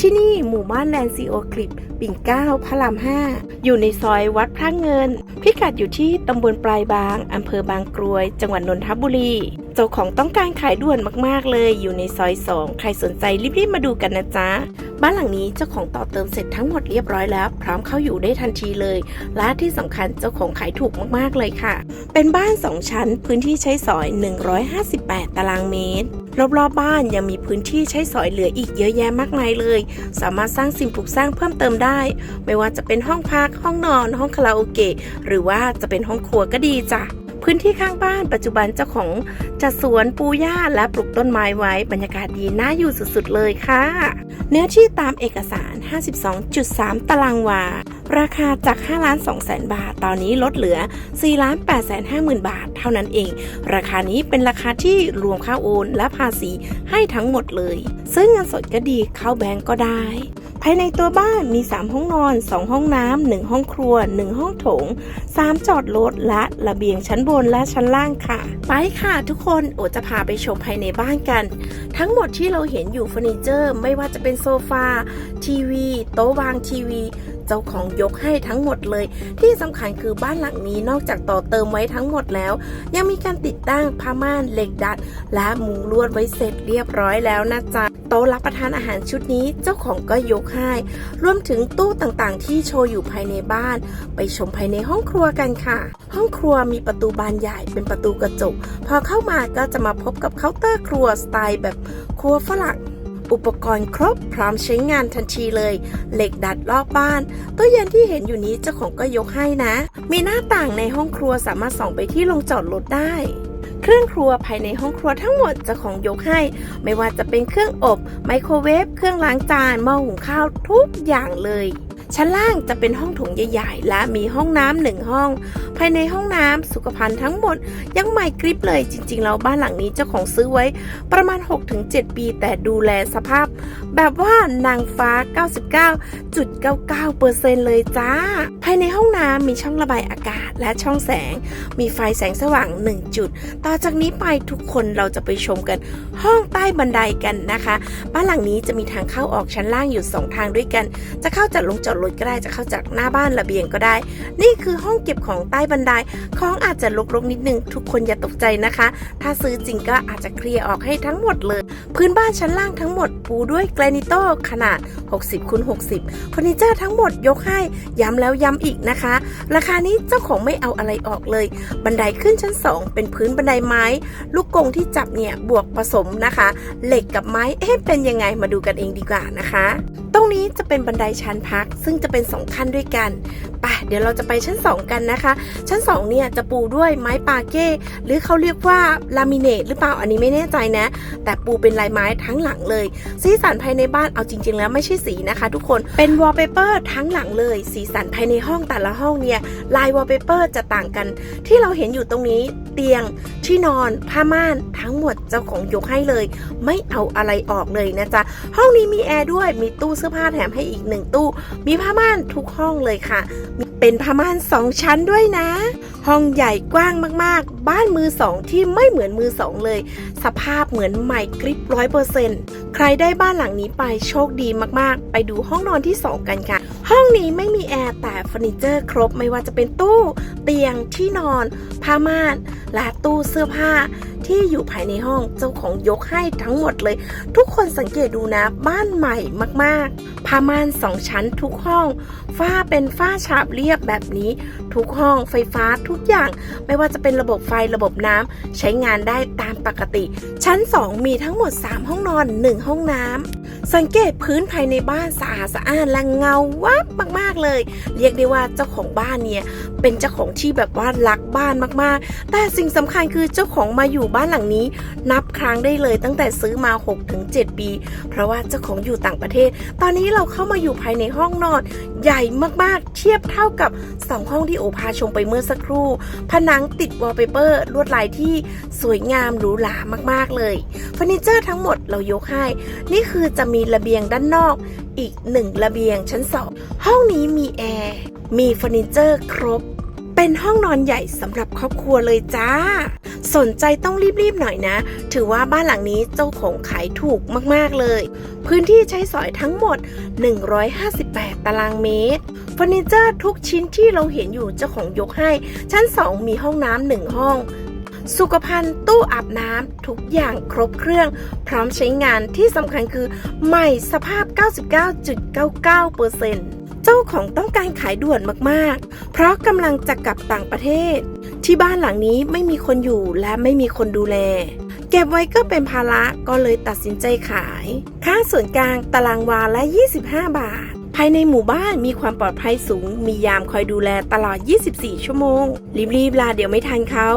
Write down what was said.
ที่นี่หมู่บ้านแลนซีโอคลิปปิ่นเก้าพระรามห้าอยู่ในซอยวัดพระเงิน พิกัดอยู่ที่ตำบลปลายบางอำเภอบางกรวย จังหวัดนนทบุรี เจ้าของต้องการขายด่วนมากๆเลย อยู่ในซอยสองใครสนใจรีบๆมาดูกันนะจ๊ะ บ้านหลังนี้เจ้าของต่อเติมเสร็จทั้งหมดเรียบร้อยแล้ว พร้อมเข้าอยู่ได้ทันทีเลย และที่สำคัญเจ้าของขายถูกมากๆเลยค่ะ เป็นบ้าน 2 ชั้นพื้นที่ใช้สอย 158 ตารางเมตร รอบๆบบ้านยังมีพื้นที่ใช้สอยเหลืออีกเยอะแยะมากมายเลย สามารถสร้างสิ่งปลูกสร้างเพิ่มเติมได้ ไม่ว่าจะเป็นห้องพัก ห้องนอน ห้องคาราโอเกะ หรือว่าจะเป็นห้องครัวก็ดีจ้ะ พื้นที่ข้างบ้านปัจจุบันเจ้าของจัดสวนปูหญ้าและปลูกต้นไม้ไว้บรรยากาศดีน่าอยู่สุดๆเลยค่ะ เนื้อที่ตามเอกสาร 52.3 ตารางวา ราคาจาก5ล้าน2แสนบาท ตอนนี้ลดเหลือ4ล้าน8แสน5หมื่นบาท เท่านั้นเอง ราคานี้เป็นราคาที่รวมค่าโอนและภาษีให้ทั้งหมดเลย ซึ่งเงินสดก็ดีเข้าแบงก์ก็ได้ายในตัวบ้านมี 3 ห้องนอน 2 ห้องน้ำ 1 ห้องครัว 1 ห้องโถง 3 จอดรถและระเบียงชั้นบนและชั้นล่างค่ะ ไปค่ะทุกคนโอจะพาไปชมภายในบ้านกัน ทั้งหมดที่เราเห็นอยู่เฟอร์นิเจอร์ ไม่ว่าจะเป็นโซฟา ทีวี โต๊ะวางทีวี เจ้าของยกให้ทั้งหมดเลย ที่สำคัญคือบ้านหลังนี้นอกจากต่อเติมไว้ทั้งหมดแล้ว ยังมีการติดตั้งผ้าม่านเหล็กดัด และมุงลวดไว้เสร็จเรียบร้อยแล้วนะจ๊ะโต๊ะรับประทานอาหารชุดนี้เจ้าของก็ยกให้ รวมถึงตู้ต่างๆ ที่โชว์อยู่ภายในบ้าน ไปชมภายในห้องครัวกันค่ะ ห้องครัวมีประตูบานใหญ่เป็นประตูกระจก พอเข้ามาก็จะมาพบกับเคาน์เตอร์ครัวสไตล์แบบครัวฝรั่ง อุปกรณ์ครบพร้อมใช้งานทันทีเลย เหล็กดัดรอบบ้านตู้เย็นที่เห็นอยู่นี้เจ้าของก็ยกให้นะ มีหน้าต่างในห้องครัวสามารถส่องไปที่ลงจอดรถได้ เครื่องครัวภายในห้องครัวทั้งหมดเจ้าของยกให้ ไม่ว่าจะเป็นเครื่องอบ ไมโครเวฟ เครื่องล้างจานหม้อหุงข้าวทุกอย่างเลย ชั้นล่างจะเป็นห้องถงใหญ่ๆ และมีห้องน้ำหนึ่งห้อง ภายในห้องน้ำสุขภัณฑ์ทั้งหมด ยังใหม่กริบเลยจริงๆแล้วบ้านหลังนี้เจ้าของซื้อไว้ประมาณ 6-7 ปี แต่ดูแลสภาพ แบบว่านางฟ้า 99.99%เลยจ้า ภายในห้องน้ำมีช่องระบายอากาศและช่องแสง มีไฟแสงสว่าง 1 จุด ต่อจากนี้ไปทุกคนเราจะไปชมกันห้องใต้บันไดกันนะคะ บ้านหลังนี้จะมีทางเข้าออกชั้นล่างอยู่ 2 ทางด้วยกัน จะเข้าจากลงจอดดรถก็ได้จะเข้าจากหน้าบ้านระเบียงก็ได้ นี่คือห้องเก็บของใต้บันไดของอาจจะรกๆนิดนึง ทุกคนอย่าตกใจนะคะ ถ้าซื้อจริงก็อาจจะเคลียร์ออกให้ทั้งหมดเลย พื้นบ้านชั้นล่างทั้งหมดปูด้วยแกรนิโตขนาด 60คูณ60เฟอร์นิเจอร์ทั้งหมดยกให้ ย้ำแล้วย้ำอีกนะคะ ราคานี้เจ้าของไม่เอาอะไรออกเลย บันไดขึ้นชั้น 2 เป็นพื้นบันไดไม้ ลูกกงที่จับเนี่ยบวกผสมนะคะ เหล็กกับไม้เอ๊ะเป็นยังไงมาดูกันเองดีกว่านะคะ รงนี้จะเป็นบันไดชั้นพัก ซึ่งจะเป็น2ขั้นด้วยกันไปเดี๋ยวเราจะไปชั้น 2 กันนะคะ ชั้น 2 เนี่ยจะปูด้วยไม้ปาเก้หรือเขาเรียกว่าลามิเนตหรือเปล่าอันนี้ไม่แน่ใจนะ แต่ปูเป็นลายไม้ทั้งหลังเลย สีสันภายในบ้านเอาจริง ๆ แล้วไม่ใช่สีนะคะ ทุกคนเป็นวอลเปเปอร์ทั้งหลังเลย สีสันภายในห้องแต่ละห้องเนี่ยลายวอลเปเปอร์จะต่างกัน ที่เราเห็นอยู่ตรงนี้ เตียง ที่นอนผ้าม่านทั้งหมดเจ้าของยกให้เลย ไม่เอาอะไรออกเลยนะจ๊ะ ห้องนี้มีแอร์ด้วยมีตู้เสื้อผ้าแถมให้อีกหนึ่งตู้ มีผ้าม่านทุกห้องเลยค่ะ เป็นผ้าม่านสองชั้นด้วยนะ ห้องใหญ่กว้างมากๆ บ้านมือสองที่ไม่เหมือนมือสองเลย สภาพเหมือนใหม่กริบร้อยเปอร์เซ็นต์ใครได้บ้านหลังนี้ไปโชคดีมากๆ ไปดูห้องนอนที่2กันค่ะ ห้องนี้ไม่มีแอร์แต่เฟอร์นิเจอร์ครบไม่ว่าจะเป็นตู้ เตียงที่นอนผ้าม่านและตู้เสื้อผ้าที่อยู่ภายในห้องเจ้าของยกให้ทั้งหมดเลย ทุกคนสังเกตดูนะบ้านใหม่มากๆผ้าม่านสองชั้นทุกห้องฝ้าเป็นฝ้าฉาบเรียบแบบนี้ ทุกห้องไฟฟ้าทุกอย่าง ไม่ว่าจะเป็นระบบไฟระบบน้ำใช้งานได้ตามปกติ ชั้น 2 มีทั้งหมด 3 ห้องนอน 1 ห้องน้ำ สังเกตพื้นภายในบ้านสะอาดสะอ้านและเงาวับมากๆเลย เรียกได้ว่าเจ้าของบ้านเนี่ยเป็นเจ้าของที่แบบว่ารักบ้านมากๆ แต่สิ่งสำคัญคือเจ้าของมาอยู่บ้านหลังนี้ นับครั้งได้เลยตั้งแต่ซื้อมา 6-7 ปี เพราะว่าเจ้าของอยู่ต่างประเทศ ตอนนี้เราเข้ามาอยู่ภายในห้องนอนใหญ่มากๆ เทียบเท่ากับ 2 ห้องที่โอพาชมไปเมื่อสักครู่ ผนังติดวอลเปเปอร์ลวดลายที่สวยงามหรูหรามากๆเลยเฟอร์นิเจอร์ทั้งหมดเรายกให้ นี่คือจะมีระเบียงด้านนอกอีกหนึ่งระเบียงชั้นสองห้องนี้มีแอร์มีเฟอร์นิเจอร์ครบ เป็นห้องนอนใหญ่สำหรับครอบครัวเลยจ้า สนใจต้องรีบๆหน่อยนะ ถือว่าบ้านหลังนี้เจ้าของขายถูกมากๆเลย พื้นที่ใช้สอยทั้งหมด 158 ตารางเมตรเฟอร์นิเจอร์ทุกชิ้นที่เราเห็นอยู่เจ้าของยกให้ ชั้น 2 มีห้องน้ำหนึ่งห้อง สุขภัณฑ์ตู้อาบน้ำทุกอย่างครบเครื่อง พร้อมใช้งานที่สำคัญคือใหม่สภาพ 99.99%เจ้าของต้องการขายด่วนมากๆ เพราะกำลังจะกลับต่างประเทศ ที่บ้านหลังนี้ไม่มีคนอยู่และไม่มีคนดูแล เก็บไว้ก็เป็นภาระก็เลยตัดสินใจขาย ค่าส่วนกลางตารางวาละ 25 บาท ภายในหมู่บ้านมีความปลอดภัยสูง มียามคอยดูแลตลอด 24 ชั่วโมง รีบๆลาเดี๋ยวไม่ทันเขา